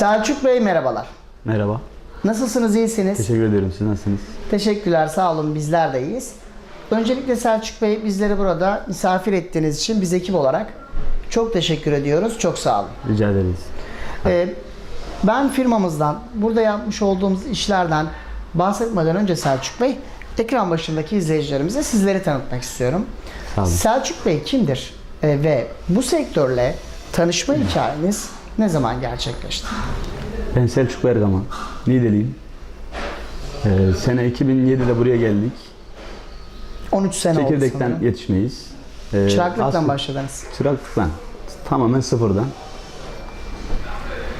Selçuk Bey merhabalar. Merhaba. Nasılsınız, iyisiniz? Teşekkür ederim. Siz nasılsınız? Teşekkürler, sağ olun. Bizler de iyiyiz. Öncelikle Selçuk Bey bizleri burada misafir ettiğiniz için biz ekip olarak çok teşekkür ediyoruz. Çok sağ olun. Rica ederiz. Ee, ben firmamızdan, burada yapmış olduğumuz işlerden bahsetmeden önce Selçuk Bey, ekran başındaki izleyicilerimize sizleri tanıtmak istiyorum. Sağ olun. Selçuk Bey kimdir? Ee, ve bu sektörle tanışma hikayeniz ne zaman gerçekleşti? Ben Selçuk Bergama. Niğdeliyim. Ee, sene 2007'de buraya geldik. 13 sene oldu Çekirdekten sanırım. yetişmeyiz. Ee, Çıraklıktan aslı- başladınız. Çıraklıktan. Tamamen sıfırdan.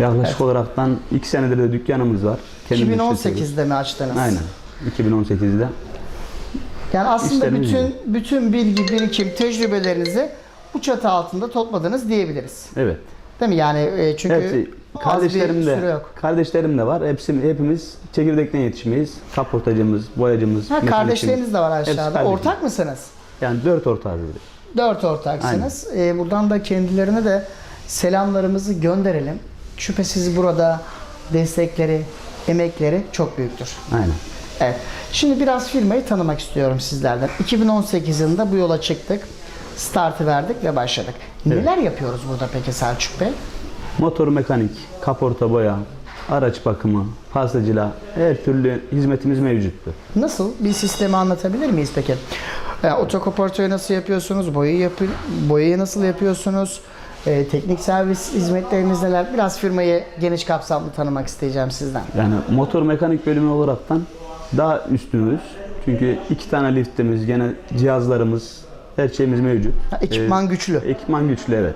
Yaklaşık olaraktan 2 senedir de dükkanımız var. Kendimiz işletiyoruz. 2018'de mi açtınız? Aynen. 2018'de. Yani aslında İşlerimiz bütün bütün bilgi, birikim, tecrübelerinizi bu çatı altında topladınız diyebiliriz. Evet. Değil mi? Yani e, çünkü Hepsi kardeşlerim süre de yok. kardeşlerim de var. Hepsi hepimiz çekirdekten yetişmeyiz. Kaportacımız, boyacımız, Ha, kardeşleriniz de var aşağıda. Ortak mısınız? Yani dört ortağız böyle. Dört ortaksınız. E, buradan da kendilerine de selamlarımızı gönderelim. Şüphesiz burada destekleri, emekleri çok büyüktür. Aynen. Evet. Şimdi biraz firmayı tanımak istiyorum sizlerden. 2018 yılında bu yola çıktık. Startı verdik ve başladık. Neler yapıyoruz burada peki Selçuk Bey? Motor mekanik, kaporta boya, araç bakımı, pastacılığa her türlü hizmetimiz mevcuttur. Nasıl? Bir sistemi anlatabilir miyiz peki? Yani otokoportayı nasıl yapıyorsunuz? Boyayı, yapı, boyayı nasıl yapıyorsunuz? Ee, teknik servis hizmetleriniz neler? Biraz firmayı geniş kapsamlı tanımak isteyeceğim sizden. Yani motor mekanik bölümü olaraktan daha üstünüz. Çünkü iki tane liftimiz, gene cihazlarımız, her şeyimiz mevcut. Ha, ekipman güçlü. Ee, ekipman güçlü evet.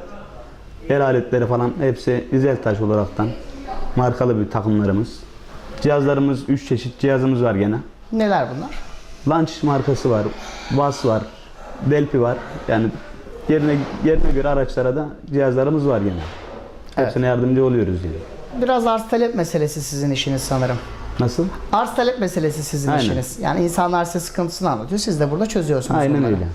El aletleri falan hepsi dizel taş olaraktan markalı bir takımlarımız. Cihazlarımız 3 çeşit cihazımız var gene. Neler bunlar? Launch markası var, VAS var, Delphi var. Yani yerine yerine göre araçlara da cihazlarımız var gene. Evet. Hepsine yardımcı oluyoruz diye. Biraz arz talep meselesi sizin işiniz sanırım. Nasıl? Arz talep meselesi sizin Aynen. işiniz. Yani insanlar size sıkıntısını anlatıyor. Siz de burada çözüyorsunuz Aynen onları. öyle.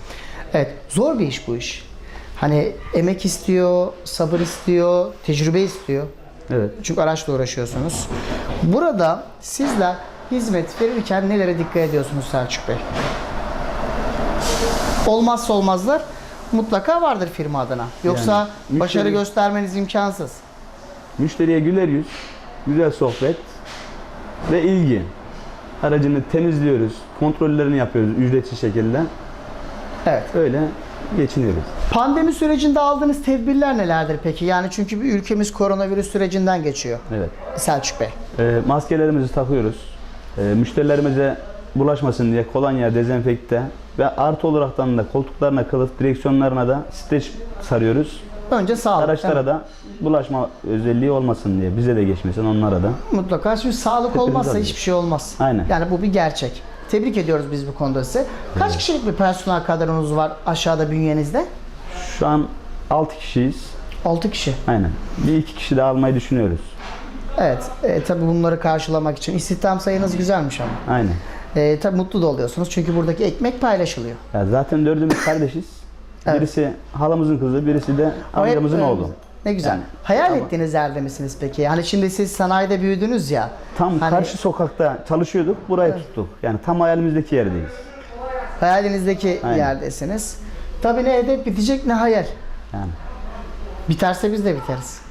Evet. Zor bir iş bu iş. Hani emek istiyor, sabır istiyor, tecrübe istiyor. Evet. Çünkü araçla uğraşıyorsunuz. Burada sizler hizmet verirken nelere dikkat ediyorsunuz Selçuk Bey? Olmazsa olmazlar mutlaka vardır firma adına. Yoksa Yani başarı müşteri- göstermeniz imkansız. Müşteriye güler yüz, güzel sohbet ve ilgi. Aracını temizliyoruz, kontrollerini yapıyoruz ücretsiz şekilde. Evet. Öyle geçiniyoruz. Pandemi sürecinde aldığınız tedbirler nelerdir peki? Yani çünkü bir ülkemiz koronavirüs sürecinden geçiyor. Evet. Selçuk Bey. Ee, maskelerimizi takıyoruz. Ee, müşterilerimize bulaşmasın diye kolonya, dezenfekte ve artı olaraktan da koltuklarına, kılıf, direksiyonlarına da streç sarıyoruz. Önce sağlık. Araçlara da bulaşma özelliği olmasın diye bize de geçmesin onlara da. Mutlaka. Çünkü sağlık olmazsa alıyoruz. hiçbir şey olmaz. Aynen. Yani bu bir gerçek. Tebrik ediyoruz biz bu konuda size. Kaç kişilik bir personel kadronuz var aşağıda bünyenizde? Şu an 6 kişiyiz. 6 kişi. Aynen. Bir iki kişi daha almayı düşünüyoruz. Evet. E, tabii bunları karşılamak için. istihdam sayınız güzelmiş ama. Aynen. E, tabii mutlu da oluyorsunuz. Çünkü buradaki ekmek paylaşılıyor. Ya zaten dördümüz kardeşiz. Evet. Birisi halamızın kızı, birisi de amcamızın oğlu. Ne güzel. Yani Hayal ama- ettiğiniz yerde misiniz peki? Yani şimdi siz sanayide büyüdünüz ya. Tam Hani- karşı sokakta çalışıyorduk, burayı tuttuk. Yani tam hayalimizdeki yerdeyiz. Hayalinizdeki Aynen. yerdesiniz. Tabii ne hedef bitecek ne hayal. Yani Biterse biz de biteriz.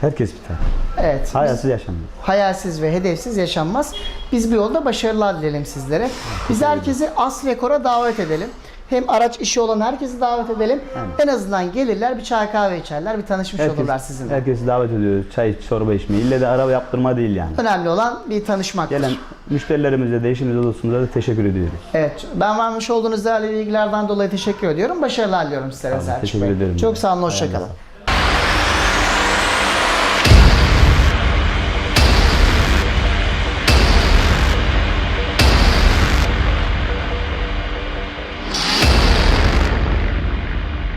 herkes biter. Evet. Hayalsiz yaşanmıyor. hayalsiz ve hedefsiz yaşanmaz. Biz bu yolda başarılar dilerim sizlere. Biz herkesi asl rekora davet edelim. Hem araç işi olan herkesi davet edelim. En azından gelirler bir çay kahve içerler, bir tanışmış olurlar sizinle. herkesi davet ediyoruz. Çay, çorba içmeye. İlle de araba yaptırma değil yani. Önemli olan bir tanışmaktır. Gelen müşterilerimize de eşimize dostumuza da teşekkür ediyoruz. Evet, ben vermiş olduğunuz değerli bilgilerden dolayı teşekkür ediyorum. Başarılar diliyorum olun, Selçuk teşekkür ederim. Çok sağ olun, hoşçakalın.